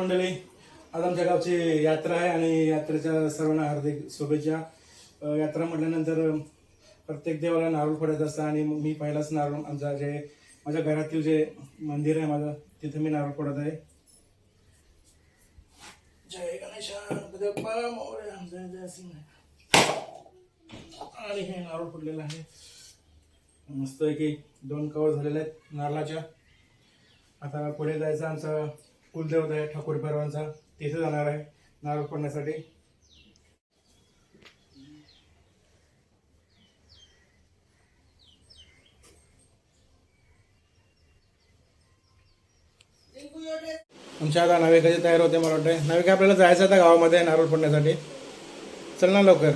मंडळी आज आमच्या गावची यात्रा आहे आणि यात्रेच्या सर्वांना हार्दिक शुभेच्छा. यात्रा म्हटल्यानंतर प्रत्येक देवाला नारळ फोडत असतं आणि मी पहिलाच नारळ आमचा जे माझ्या घरातील जे मंदिर आहे माझं तिथे मी नारळ फोडत आहे. जय गणेश आणि हे नारळ फोडलेलं आहे. मस्त की दोन कवर झालेले आहेत नारळाच्या. आता पुढे जायचं आमचा कुलदेवता आहे ठाकूर परवांचा तिथे जाणार आहे. नारळ फोडण्यासाठी. आमच्या आता नवे कधी तयार होते मला वाटतं नवे काय आपल्याला जायचं आता गावामध्ये नारळ फोडण्यासाठी. चल ना लवकर.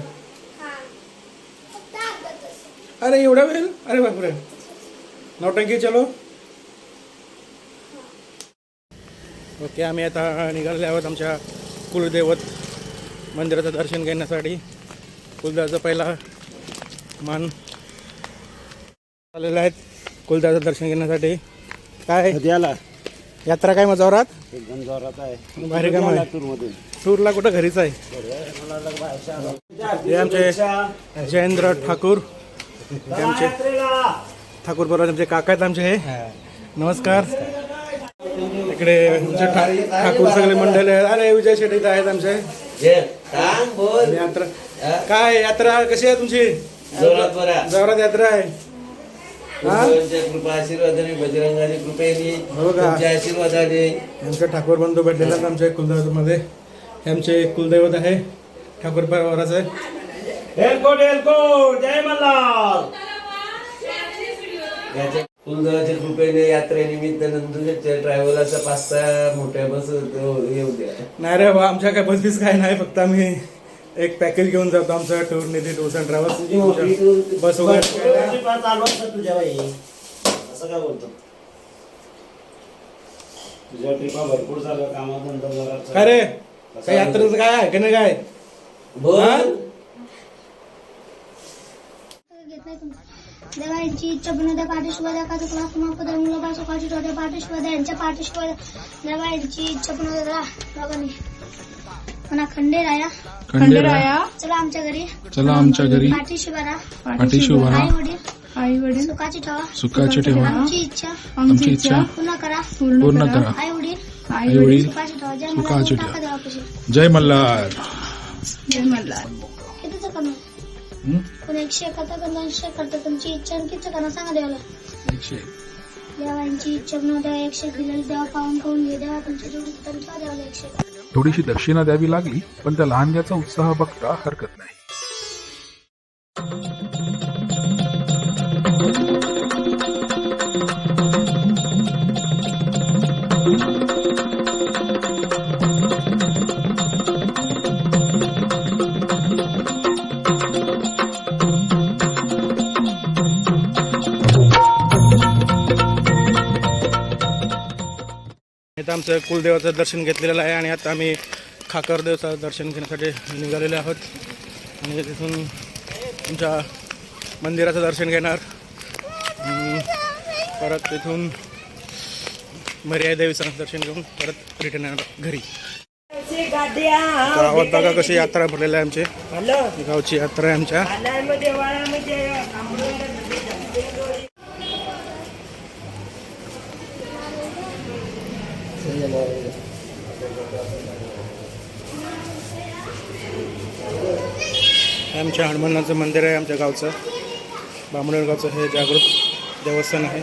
अरे एवढा वेळ? अरे बापरे. नौटंकी चलो. ओके आम्ही आता निघालेले आहोत आमच्या कुलदैवत मंदिराचं दर्शन घेण्यासाठी कुलदेवाचा पहिला मान आलेला आहेत कुलदेवाचं दर्शन घेण्यासाठी. काय? आला यात्रा काय मजावरात एकदम जोरात आहे. बाहेर काय मधून टूरला कुठं घरीच आहे? हे आमचे जयेंद्र ठाकूर. आमचे ठाकूर बरोबर आमचे काका आहेत आमचे हे. नमस्कार. इकडे आमचे ठा- ठाकूर सगळे मंडळी आहेत. अरे विजय शेट्टी इथं आहेत आमचे. सांग बोल. यात्रा काय यात्रा कशी आहे तुमची? जोरात बरा जोरात यात्रा आहे. हा? तुमच्या कृपा आशीर्वादाने बजरंगाची कृपेने हो का? तुमच्या आशीर्वादाने आमचे ठाकूर बंधू भेटलेले आहेत आमच्या कुलदैवतमध्ये. हे आमचे कुलदैवत आहे. ठाकूर परिवाराचं आहे. एलकोट एलकोट जय मल्हार. याच्या कुलदेवाच्या कृपेने यात्रेनिमित्त नंदुरच्या ट्रॅव्हल असा पाच सहा मोठ्या बस येऊ द्या नाही रे बा आमच्या काय बसबीस काय नाही फक्त आम्ही एक पॅकेज घेऊन जातो आमचं टूर निधी टूर्स अँड तुझी मोठी ट्रॅव्हल्स बस वगैरे. चालू असतं तुझ्या बाई. असं काय बोलतो? तुझ्या ट्रिपा भरपूर झालं कामाधंदा जोरात काय रे? काय यात्रेचं काय आहे? का नाही काय? बोल. हा? देवांची इच्छा बनवत्या पाठीशिवाय का चुकला समापद मुलं सुखाची ठेवत्या पाठीशिवाय यांच्या पाठीशिवाय देवांची इच्छा बनवत्या बाबांनी म्हणा खंडेराया खंडेराया चला आमच्या घरी. चला आमच्या घरी. पाठीशिवारा पाठीशी उभा आई राहा वडील. आई वडील. सुखाची ठेवा. सुखाची ठेवा. आमची इच्छा. आमची इच्छा. पूर्ण करा. पूर्ण करा. आई वडील. आई वडील. सुखाची ठेवा. जय मल्हार. जय मल्हार. कोणी एकशे करता कोणी दोनशे करता तुमची इच्छा आणि कितीचं करणार सांगा देवाला. एकशे देवांची इच्छा म्हणून देवा एकशे दिलेली देवा पाहून पाहून घे देवा तुमची जेवढी तरी देवाला एकशे थोडीशी दक्षिणा द्यावी लागली पण त्या लहानग्याचा उत्साह बघता हरकत नाही. इथं आमचं कुलदेवाचं दर्शन घेतलेलं आहे आणि आता आम्ही खाकरदेवचं दर्शन घेण्यासाठी निघालेले आहोत. आणि तिथून तुमच्या मंदिराचं दर्शन घेणार. परत तिथून मर्यादा देवीचं दर्शन घेऊन परत रिटर्न येणार घरी. गावात बघा कशी यात्रा भरलेली आहे आमची. गावची यात्रा आहे आमच्या. आमच्या हनुमानाचं मंदिर आहे आमच्या गावचं. बामणगावचं हे जागृत देवस्थान आहे.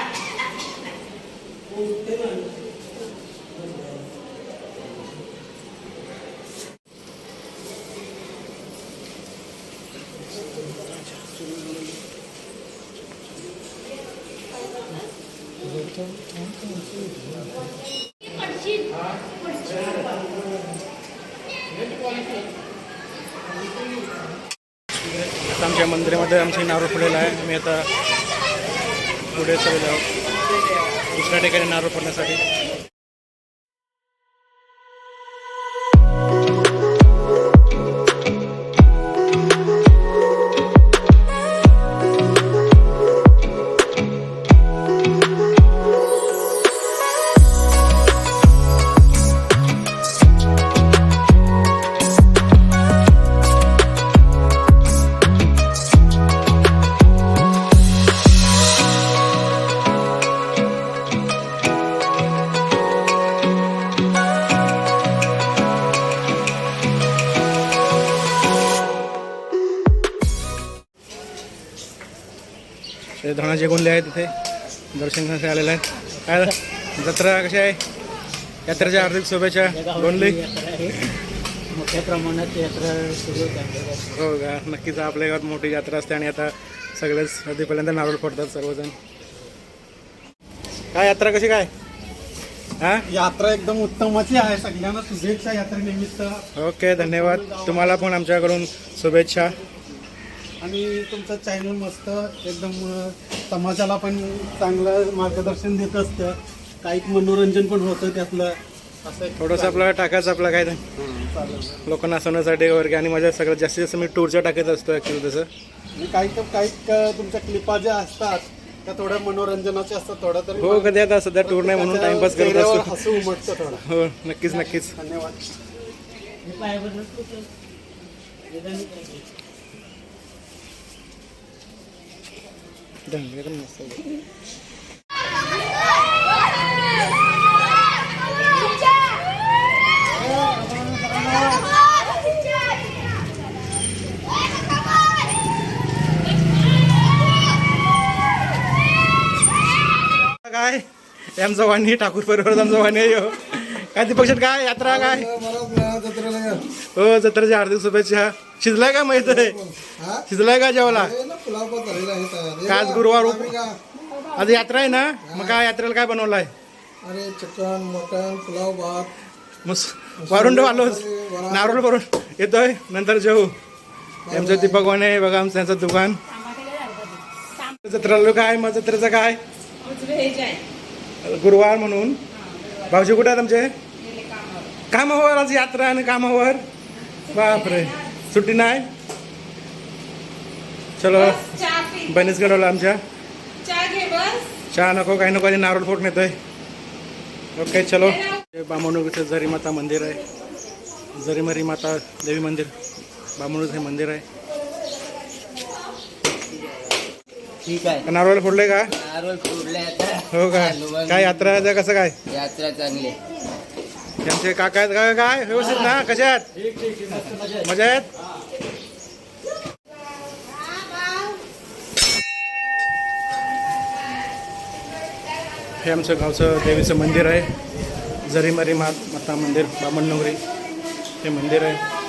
आता आमच्या मंदिरामध्ये आमचं नारळ फुलेला आहे. आम्ही आता पुढे चाललो आहोत दुसऱ्या ठिकाणी नारळ फोडण्यासाठी ते धनाचे गोंदे आहेत तिथे दर्शन करण्यासाठी आलेले आहेत. काय जत्रा कशी आहे? यात्रेच्या हार्दिक शुभेच्छा गोंदली मोठ्या प्रमाणात यात्रा सुरू होत हो का? नक्कीच आपल्या गावात मोठी यात्रा असते आणि आता सगळेच पहिल्यांदा नारळ फोडतात सर्वजण. काय यात्रा कशी काय? हा? यात्रा एकदम उत्तमाची आहे. सगळ्यांना शुभेच्छा यात्रेनिमित्त. ओके धन्यवाद. तुम्हाला पण आमच्याकडून शुभेच्छा. आणि तुमचं चॅनल मस्त एकदम समाजाला पण चांगलं मार्गदर्शन देत असतं. काही मनोरंजन पण होतं त्यातलं. असं थोडंसं आपलं टाकायचं आपलं काय ते. चालेल. लोकांना हसवण्यासाठी वगैरे आणि माझ्या सगळ्यात जास्तीत जास्त मी टूरच्या टाकत असतो ॲक्च्युली तसं. आणि काही काही क- तुमच्या क्लिपा ज्या असतात त्या थोड्या मनोरंजनाच्या असतात थोडं तरी हो कधी आता सध्या टूर नाही म्हणून टाइमपास करत असतो. हसू उमटतं थोडं. हो नक्कीच नक्कीच. धन्यवाद धन्यवाद मस्त. काय? आमचा वाणी ठाकूर परिवार एम वाणी आहे हो. काय ते शेट काय? यात्रा काय? हो जत्रेच्या हार्दिक शुभेच्छा. शिजलाय का माहीत आहे शिजलाय का जेवला का आज गुरुवार आज यात्रा आहे ना? मग काय यात्रेला काय बनवलाय? अरे चिकन मटन पुलाव भात. मस वारून ठेव आलोच नारळ भरून येतोय? नंतर जेऊ आमचं दीपक वाणे बघा आमचं त्यांचं दुकान. जत्रा काय? मग जत्रेचं काय? गुरुवार म्हणून. भाऊजी कुठे आहेत आमचे? कामावर. आज यात्रा आणि कामावर? बापरे. सुट्टी नाही? चलो. बनीच घडवलं आमच्या. चहा नको काही नको आणि नारळ फोड नेतोय ओके चलो. बामणुकीचं जरी माता मंदिर आहे. जरीमरी माता देवी मंदिर. बामणूक हे मंदिर आहे. ठीक आहे. नारळ फोडले का? नारळ फोडले आता. हो का? काय यात्रा आहे कसं काय? यात्रा चांगली. त्यांचे काका आहेत काय काय? व्यवस्थित ना? कशा आहेत? मजा आहेत हे आमचं गावचं देवीचं मंदिर आहे. जरीमारी मा माता मंदिर बामणनगरी हे मंदिर आहे.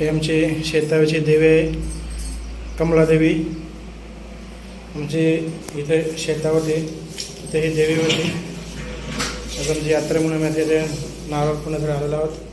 हे आमची शेतावरची देवी आहे कमलादेवी. आमची इथे शेतावरती इथे ही देवी होती. आज आमची यात्रा म्हणून आम्ही तिथे नारळ पुण्यात राहिलेलो आहोत.